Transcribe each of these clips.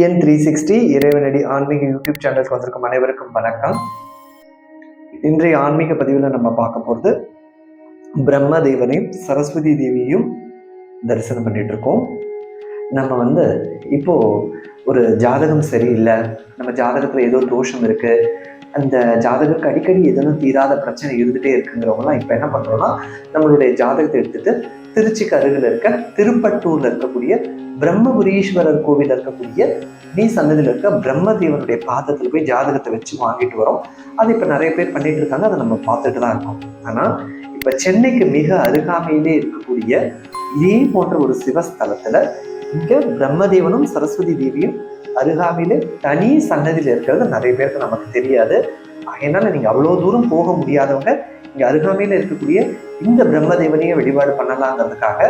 TN three sixty இறைவனடி ஆன்மீக YouTube சேனலுக்கு வந்திருக்கும் அனைவருக்கும் வணக்கம். இன்றைய ஆன்மீக பதிவில் நம்ம பார்க்க போகிறது பிரம்ம தேவனையும் சரஸ்வதி தேவியையும் தரிசனம் பண்ணிட்டு இருக்கோம். நம்ம வந்து இப்போது ஒரு ஜாதகம் சரியில்லை. நம்ம ஜாதகத்தில் ஏதோ தோஷம் இருக்குது அந்த ஜாதகருக்கு அடிக்கடி எதுவும் தீராத பிரச்சனை இருந்துகிட்டே இருக்குங்கிறவங்களாம் இப்போ என்ன பண்ணுறோம்னா நம்மளுடைய ஜாதகத்தை எடுத்துகிட்டு திருச்சிக்கு அருகில் இருக்க திருப்பட்டூர்ல இருக்கக்கூடிய பிரம்மபுரீஸ்வரர் கோவிலில் இருக்கக்கூடிய நீ சன்னதியில் இருக்க பிரம்மதேவனுடைய பாதத்தில் போய் ஜாதகத்தை வச்சு வாங்கிட்டு வரோம். அது இப்போ நிறைய பேர் பண்ணிட்டு இருக்காங்க அதை நம்ம பார்த்துட்டு தான் இருக்கோம். ஆனால் இப்போ சென்னைக்கு மிக அருகாமையிலே இருக்கக்கூடிய இதே போன்ற ஒரு சிவஸ்தலத்தில் இங்க பிரம்மதேவனும் சரஸ்வதி தேவியும் அருகாமையிலே தனி சன்னதியில் இருக்கிறது நிறைய பேருக்கு நமக்கு தெரியாது. அதனால நீங்கள் அவ்வளோ தூரம் போக முடியாதவங்க இங்கே அருகாமையில இருக்கக்கூடிய இந்த பிரம்மதேவனையை வழிபாடு பண்ணலாங்கிறதுக்காக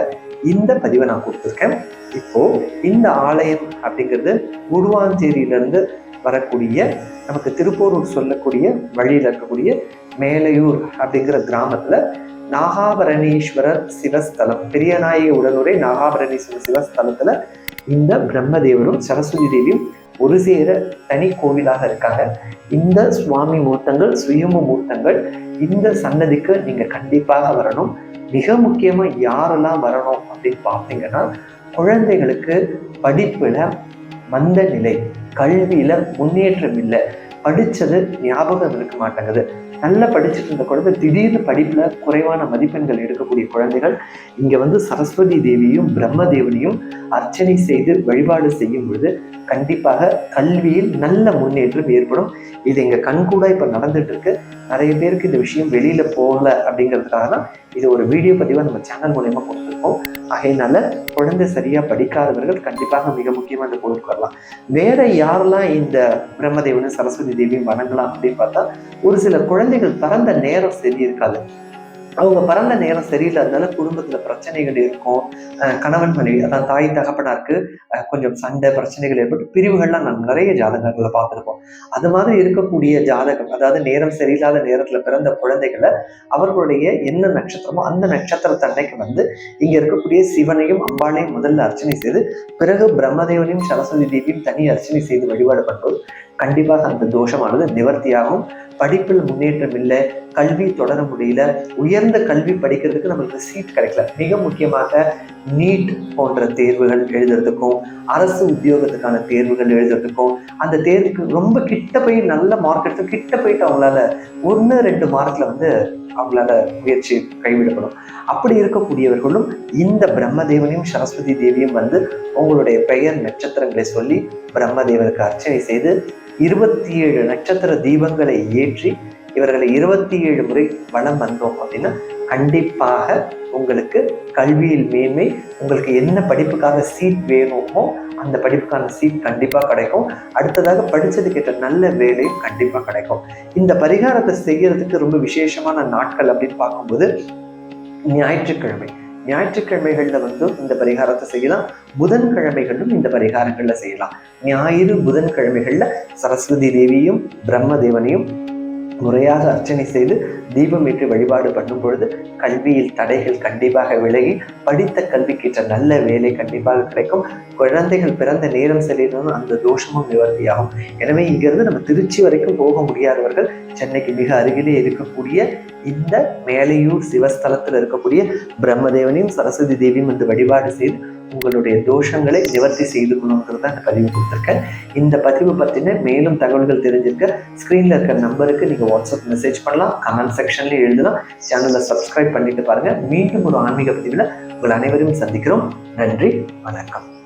இந்த பதிவை நான் கொடுத்துருக்கேன். இப்போ இந்த ஆலயம் அப்படிங்கிறது குடுவாஞ்சேரியிலிருந்து வரக்கூடிய நமக்கு திருப்பூரூர் சொல்லக்கூடிய வழியில் இருக்கக்கூடிய மேலையூர் அப்படிங்கிற கிராமத்தில் நாகாபரணீஸ்வரர் சிவஸ்தலம் பெரியநாயகி உடனுரை நாகாபரணீஸ்வரர் சிவஸ்தலத்தில் இந்த பிரம்மதேவரும் சரஸ்வதி தேவியும் ஒரு சேர தனி கோவிலாக இருக்காங்க. இந்த சுவாமி மூர்த்தங்கள் சுயம்பு மூர்த்தங்கள் இந்த சன்னதிக்கு நீங்க கண்டிப்பாக வரணும். மிக முக்கியமா யாரெல்லாம் வரணும் அப்படின்னு பார்த்தீங்கன்னா குழந்தைகளுக்கு படிப்புல மந்த நிலை கல்வியில முன்னேற்றம் இல்லை. படித்தது ஞாபகம் இருக்க மாட்டேங்குது. நல்லா படிச்சுட்டு இருந்த குழந்தை திடீர்னு படிப்பில் குறைவான மதிப்பெண்கள் எடுக்கக்கூடிய குழந்தைகள் இங்கே வந்து சரஸ்வதி தேவியும் பிரம்மதேவனையும் அர்ச்சனை செய்து வழிபாடு செய்யும் பொழுது கண்டிப்பாக கல்வியில் நல்ல முன்னேற்றம் ஏற்படும். இது எங்கள் கண்கூட இப்போ நடந்துட்டு இருக்கு. நிறைய பேருக்கு இந்த விஷயம் வெளியில் போகல அப்படிங்கிறதுக்காக தான் இது ஒரு வீடியோ பதிவாக நம்ம சேனல் மூலயமா கொடுத்துருக்கோம். ஆகையினால குழந்தை சரியாக படிக்காதவர்கள் கண்டிப்பாக மிக முக்கியமாக இந்த கோவிலுக்கு வரலாம். வேற யாரெல்லாம் இந்த பிரம்மதேவனு சரஸ்வதி தேவியும் வணங்கலாம் அப்படின்னு பார்த்தா ஒரு சில குழந்தைகள் பிறந்த நேரம் சரி இருக்காது அவங்க பிறந்த நேரம் சரியில்லாதனால குடும்பத்துல பிரச்சனைகள் இருக்கும். அஹ் கணவன் மனைவி அதான் தாய் தகப்பனாருக்கு கொஞ்சம் சண்டை பிரச்சனைகள் ஏற்பட்டு பிரிவுகள்லாம் நம்ம நிறைய ஜாதகங்களை பார்த்துருப்போம். அது மாதிரி இருக்கக்கூடிய ஜாதகம் அதாவது நேரம் சரியில்லாத நேரத்துல பிறந்த குழந்தைகளை அவர்களுடைய என்ன நட்சத்திரமோ அந்த நட்சத்திரத்து அன்னைக்கு வந்து இங்க இருக்கக்கூடிய சிவனையும் அம்பாளையும் முதல்ல அர்ச்சனை செய்து பிறகு பிரம்மதேவனையும் சரஸ்வதி தேவியும் தனி அர்ச்சனை செய்து வழிபாடு பண்ணுவது கண்டிப்பாக அந்த தோஷமானது நிவர்த்தியாகும். படிப்பில் முன்னேற்றம் இல்லை கல்வி தொடர முடியல உயர்ந்த கல்வி படிக்கிறதுக்கு நம்மளுக்கு சீட் கிடைக்கல. மிக முக்கியமாக நீட் போன்ற தேர்வுகள் எழுதுறதுக்கும் அரசு உத்தியோகத்துக்கான தேர்வுகள் எழுதுறதுக்கும் அந்த தேர்வுக்கு ரொம்ப கிட்ட போய் நல்ல மார்க் எடுத்து கிட்ட போயிட்டு அவங்களால ஒன்று ரெண்டு மார்க்கில் வந்து அவங்களால முயற்சி கைவிடப்படும். அப்படி இருக்கக்கூடியவர்களும் இந்த பிரம்மதேவனையும் சரஸ்வதி தேவியும் வந்து உங்களுடைய பெயர் நட்சத்திரங்களை சொல்லி பிரம்மதேவனுக்கு அர்ச்சனை செய்து இருபத்தி ஏழு நட்சத்திர தீபங்களை ஏற்றி இவர்களை இருபத்தி ஏழு முறை வளம் வந்தோம் அப்படின்னா கண்டிப்பாக உங்களுக்கு கல்வியில் மேன்மை உங்களுக்கு என்ன படிப்புக்காக சீட் வேணுமோ அந்த படிப்புக்கான சீட் கண்டிப்பாக கிடைக்கும். அடுத்ததாக படித்ததுக்கேற்ற நல்ல வேலையும் கண்டிப்பாக கிடைக்கும். இந்த பரிகாரத்தை செய்யறதுக்கு ரொம்ப விசேஷமான நாட்கள் அப்படின்னு பார்க்கும்போது ஞாயிற்றுக்கிழமை. ஞாயிற்றுக்கிழமைகளில் வந்து இந்த பரிகாரத்தை செய்யலாம். புதன்கிழமைகளிலும் இந்த பரிகாரங்களில் செய்யலாம். ஞாயிறு புதன்கிழமைகளில் சரஸ்வதி தேவியும் பிரம்மதேவனையும் முறையாக அர்ச்சனை செய்து தீபம் ஏற்றி வழிபாடு பண்ணும் பொழுது கல்வியில் தடைகள் கண்டிப்பாக விலகி படித்த கல்விக்கிட்ட நல்ல வேலை கண்டிப்பாக கிடைக்கும். குழந்தைகள் பிறந்த நேரம் சரியில்லைன்னு அந்த தோஷமும் நிவர்த்தியாகும். எனவே இங்கிருந்து நம்ம திருச்சி வரைக்கும் போக முடியாதவர்கள் சென்னைக்கு மிக அருகிலே இருக்கக்கூடிய இந்த மேலையூர் சிவஸ்தலத்தில் இருக்கக்கூடிய பிரம்மதேவனையும் சரஸ்வதி தேவியும் வந்து வழிபாடு செய்து உங்களுடைய தோஷங்களை நிவர்த்தி செய்து கொள்ளணுங்கிறத அந்த பதிவு கொடுத்துருக்கேன். இந்த பதிவு பற்றின மேலும் தகவல்கள் தெரிஞ்சிருக்க ஸ்க்ரீனில் இருக்கிற நம்பருக்கு நீங்கள் வாட்ஸ்அப் மெசேஜ் பண்ணலாம் கமெண்ட் செக்ஷன்லேயும் எழுதலாம். சேனலை சப்ஸ்கிரைப் பண்ணிட்டு பாருங்கள் மீண்டும் ஒரு ஆன்மீக பதிவில் உங்கள் அனைவரையும் சந்திக்கிறோம். நன்றி வணக்கம்.